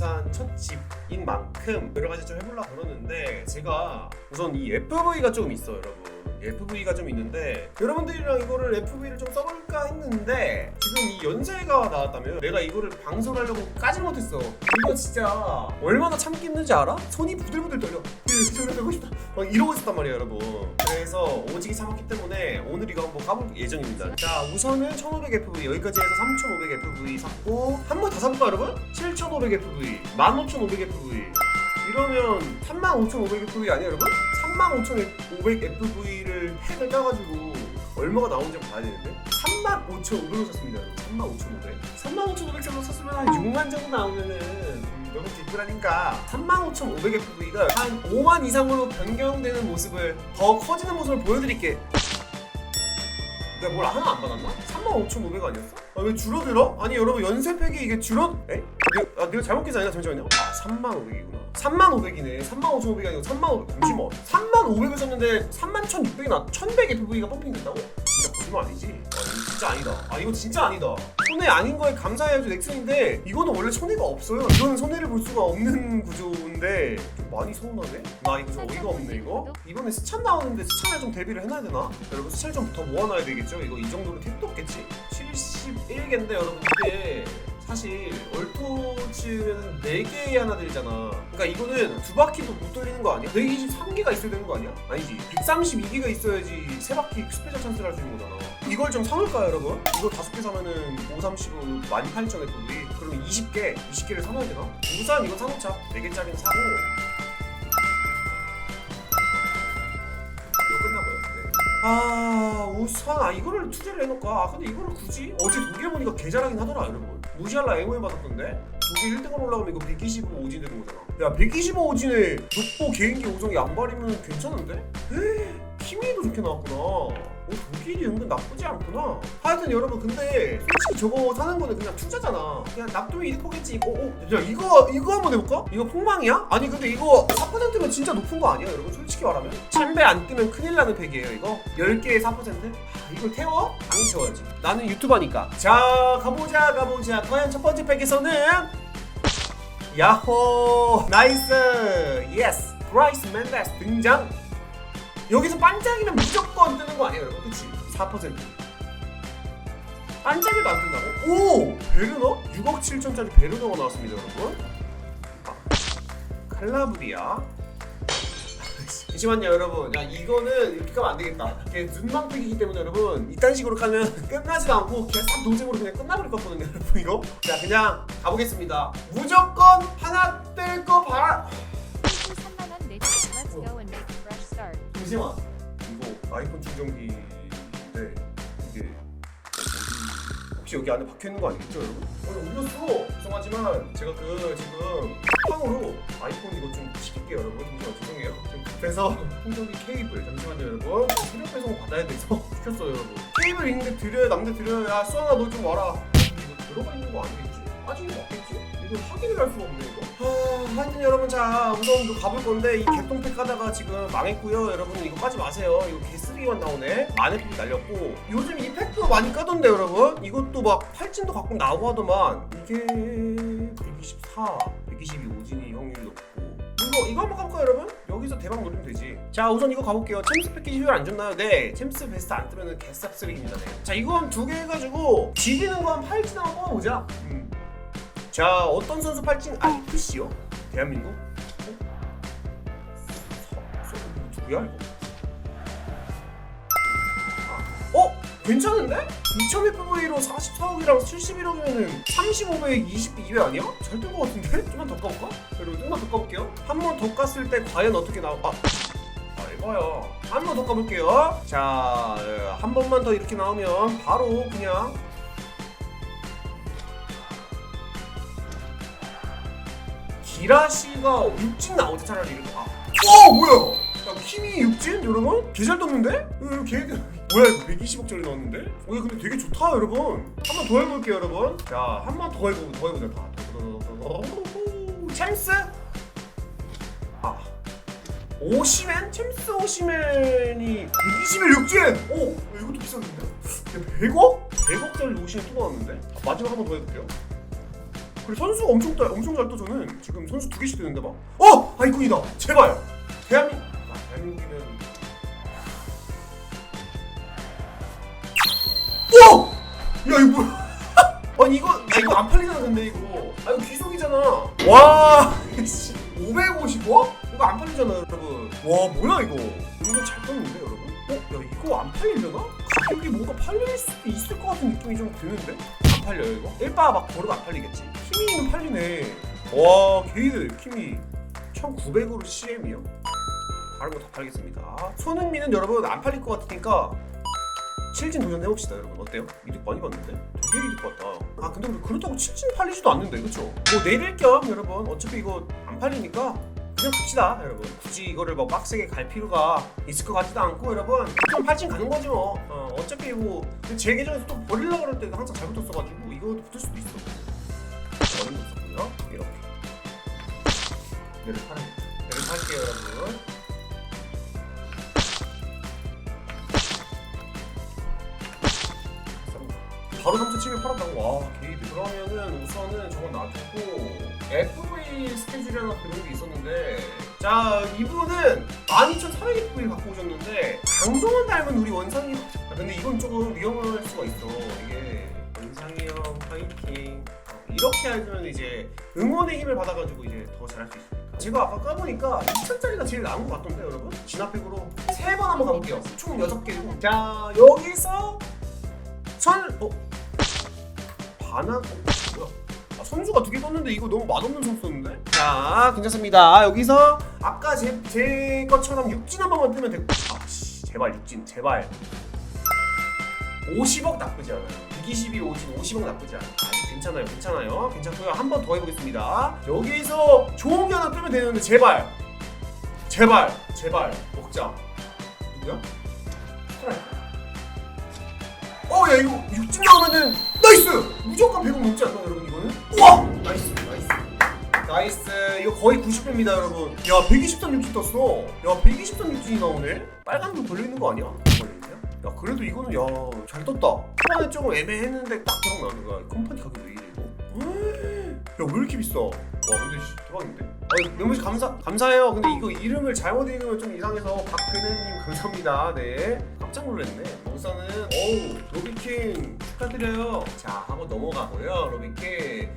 부산 첫 집인 만큼 여러 가지 좀 해보려고 그러는데 제가 우선 이 FV가 좀 있어요 여러분 FV가 좀 있는데 여러분들이랑 이거를 FV를 좀 써볼까 했는데 지금 이 연세가 나왔다면 내가 이거를 방송하려고 까지 못했어. 이거 진짜 얼마나 참기 힘든지 알아? 손이 부들부들 떨려. 이거 되고 싶다. 막 이러고 있었단 말이에요 여러분. 그래서 오지게 참았기 때문에 오늘 이거 한번 까볼 예정입니다. 자 우선은 1500 FV 여기까지 해서 3500 FV 샀고 한번더 사볼까 여러분? 7500 FV 15500 FV 이러면 35,500 FV 아니야 여러분? 35,500 FV를 팩을 따가지고 얼마가 나오는지 봐야 되는데? 35,500을 샀습니다 여러분. 35,500 35,500 정도 샀으면 한 6만 정도 나오면은 음, 너무 뒷불하니까. 35,500 FV가 한 5만 이상으로 변경되는 모습을 더 커지는 모습을 보여드릴게. 내가 뭘 하나 안 받았나? 35,500 아니었어? 아, 왜 줄어들어? 아니 여러분 연세팩이 이게 줄어? 에? 내가, 아, 내가 잘못 계산했나 잠시만요 아 3,500이구나 3,500이네 35,500이 아니고 3,500 잠시만 3,500을 썼는데 31,600이 나 1,100의 PV가 펌핑 된다고? 진짜 거짓말 아니지? 아 이거 진짜 아니다 아 이거 진짜 아니다 손해 아닌 거에 감사해야죠 넥슨인데 이거는 원래 손해가 없어요 이거는 손해를 볼 수가 없는 구조인데 좀 많이 서운하네? 나 이거 좀 어이가 없네 이거 이번에 스찬 나오는데 스찬을 좀 대비를 해놔야 되나? 여러분 스찬 좀더 모아놔야 되겠죠? 이거 이 정도로 택도 없겠지? 71개인데 여러분 이게 사실 얼토츠는 4개의 하나들이잖아 그러니까 이거는 두 바퀴도 못 돌리는 거 아니야? 123개가 있어야 되는 거 아니야? 아니지 132개가 있어야지 세 바퀴 스페셜 찬스를 할 수 있는 거잖아 이걸 좀 사놓을까요 여러분? 이거 다섯 개 사면은 5, 3, 15, 18,000에 돈이 그럼 20개, 20개를 사놔야 되나? 우선 이거 사놓자 4개짜리는 사고 이거 끝나고요 네. 아 우선 아 이거를 투자를 해놓을까? 아 근데 이거를 굳이? 어제 독일 보니까 개잘하긴 하더라 여러분 무시할라 MOM 받았던데? 독일 1등으로 올라가면 이거 125 오진 되는 거잖아 야 125 오진에 독보 개인기 오정이 양발이면 괜찮은데? 에이 키미도 좋게 나왔구나 어, 독일이 은근 나쁘지 않구나. 하여튼 여러분 근데 솔직히 저거 사는 거는 그냥 투자잖아. 그냥 납두면 이득 보겠지 어, 어? 야 이거 이거 한번 해볼까? 이거 폭망이야? 아니 근데 이거 4%면 진짜 높은 거 아니야 여러분? 솔직히 말하면. 챔배 안 뜨면 큰일 나는 팩이에요 이거. 10개에 4%? 아, 이걸 태워? 안 태워야지. 나는 유튜버니까. 자 가보자 가보자. 과연 첫 번째 팩에서는 야호! 나이스! 예스 브라이스 맨데스 등장 여기서 반짝이면 무조건 뜨는 거 아니에요 여러분 그치? 4% 반짝이도 안 뜬다고? 오! 베르너? 6억 7천짜리 베르너가 나왔습니다 여러분 아, 칼라브리아 잠시만요 여러분 야 이거는 이렇게 가면 안 되겠다 이게 눈망픽이기 때문에 여러분 이딴 식으로 가면 끝나지도 않고 싹 노잼으로 그냥 끝나버릴 거거든요 여러분 이거 자 그냥 가보겠습니다 무조건 잠시만 이거 아이폰 충전기인데 이게 혹시 여기 안에 박혀 있는 거 아니겠죠 여러분? 오늘 울렸어. 죄송하지만 제가 그 지금 팡으로 아이폰 이거 좀 시킬게요 여러분. 잠시만 죄송해요. 지금 급해서 충전기 케이블 잠시만요 여러분. 새벽 배송 받아야 돼서 시켰어요 여러분. 케이블 있는데 드려요 남자 드려요 야. 수아나 너 좀 와라. 이거 들어가 있는 거 아니겠지? 빠지는 거 맞겠지? 이거 확인을 할 수가 없네 이거 하, 하여튼 여러분 자 우선 또 가볼 건데 이 개똥팩 하다가 지금 망했고요. 여러분 이거 까지 마세요. 이거 개쓰기만 나오네. 마네픽 날렸고. 요즘 이 팩도 많이 까던데 여러분? 이것도 막 팔진도 가끔 나오고 하더만. 이게 124 122 오진이 확률이 높고. 이거 이거 한번 가볼까요 여러분? 여기서 대박 노리면 되지. 자 우선 이거 가볼게요. 챔스 패키지 효율 안 좋나요? 네. 챔스 베스트 안 뜨면 개쌉 쓰레기입니다. 네. 자 이거 한 두 개 해가지고 지리는 거한 팔진 한번 뽑아보자. 음. 자 어떤 선수 팔진? 아 FC요? 대한민국? 어? 서, 서, 누구야 이거? 아, 어? 괜찮은데? 2000FV로 44억이랑 71억이면은 35배 20, 2배 아니야? 잘뜬거 같은데? 좀만 더 까볼까? 여러분 좀만 더 까볼게요 한 번 더 깠을 때 과연 어떻게 나올 아 아, 이거요. 한 번 더 까볼게요. 자, 예, 한 번만 더 이렇게 나오면 바로 그냥 기라시가 육진 나오지 차라리 이렇게. 아, 어 뭐야? 야, 힘이 육진 여러분? 개잘 떴는데? 어, 개 뭐야 이거 120억짜리 나왔는데? 어, 근데 되게 좋다 여러분. 한 번 더 해볼게요 여러분. 자, 한 번 더 해보고 더 해보자. 다. 오, 챔스? 아. 오시맨? 챔스 오시맨이 121 육진! 오! 야, 이것도 비쌌는데? 야, 100억? 100억짜리 오시맨 또 나왔는데? 아, 마지막 한 번 더 해볼게요 그리고 선수가 엄청 잘 엄청 잘떠 저는 지금 선수 두 개씩 되는데 막 어! 아이콘이다 제발 대한민 아, 대한민국이면 오! 야 이거 뭐야 아니 이거 야 이거 안 팔리잖아 근데 이거 아 이거 귀속이잖아 와 씨, 550원? 이거 안 팔리잖아 여러분 와 뭐야 이거 이거 잘 떴는데 여러분 어? 야 이거 안 팔리려나? 가격이 뭔가 팔릴 수도 있을 것 같은 느낌이 좀 드는데? 안 팔려요 이거? 1바 막 고르가 안 팔리겠지 키미는 팔리네 와 게이들 키미 1900으로 CM이요? 다른 거 다 팔겠습니다 손흥민은 여러분 안 팔릴 것 같으니까 칠진 도전해봅시다 여러분 어때요? 이득 많이 봤는데? 되게 이득 봤다 아 근데 우리 그렇다고 칠진 팔리지도 않는데 그쵸? 뭐 내릴 겸 여러분 어차피 이거 안 팔리니까 그냥 갑시다 여러분. 굳이 이거를 뭐 빡세게 갈 필요가 있을 것 같지도 않고 여러분. 그럼 팔진 가는 거지 뭐. 어, 어차피 뭐제 계정에서 또 버리려고 그럴 때도 항상 잘못 떴어가지고 이거 붙을 수도 있어. 어림도 없었고요. 이렇게. 얘를 파는 얘를 팔게요 여러분. 바로 3,700 팔았다고? 와 게이드 그러면은 우선은 저건 놔두고 FV 스케줄이 하나 그런 게 있었는데. 자 이분은 12,400FV 갖고 오셨는데 강동원 닮은 우리 원상이 아, 근데 이건 조금 위험할 수가 있어. 이게 원상이 형 파이팅. 이렇게 하면 이제 응원의 힘을 받아가지고 이제 더 잘할 수 있으니까 제가 아까 까보니까 2천짜리가 제일 나은 것 같던데 여러분? 진압팩으로 세 번 한번 가볼게요. 총 6개고 자 여기서 천 어? 뭐야? 아, 선수가 두 개 떴는데 이거 너무 맛없는 선수였는데? 자 괜찮습니다. 여기서 아까 제, 제 것처럼 육진 한 번만 뜨면 되고. 아 씨 제발 육진 제발. 50억 나쁘지 않아요. 121 오진 50억 나쁘지 않아요. 아직 괜찮아요 괜찮아요. 괜찮고요. 한 번 더 해보겠습니다. 여기서 좋은 게 하나 뜨면 되는데 제발. 제발 제발. 먹자. 누구야? 어, 야 이거 육진 나오면은 나이스! 무조건 100원 넘지 않나 여러분? 우와! 나이스, 나이스. 나이스. 이거 거의 90배입니다 여러분. 야 123 육진 떴어. 야 123 육진이 나오네. 빨간 거 걸려 있는 거 아니야? 걸려있냐? 야 그래도 이거는 야잘 떴다. 초반에 조금 애매했는데 딱 나오는 거야. 컴퍼니 가격 왜 이래 이거? 야왜 이렇게 비싸? 와 근데 씨 대박인데? 아니 명무씨 감사 감사해요. 근데 이거 이름을 잘못 읽으면 좀 이상해서 박근혜님 감사합니다. 네 깜짝 놀랐네. 우선은 어우 로비킹 축하드려요. 자 한번 넘어가고요. 로비킹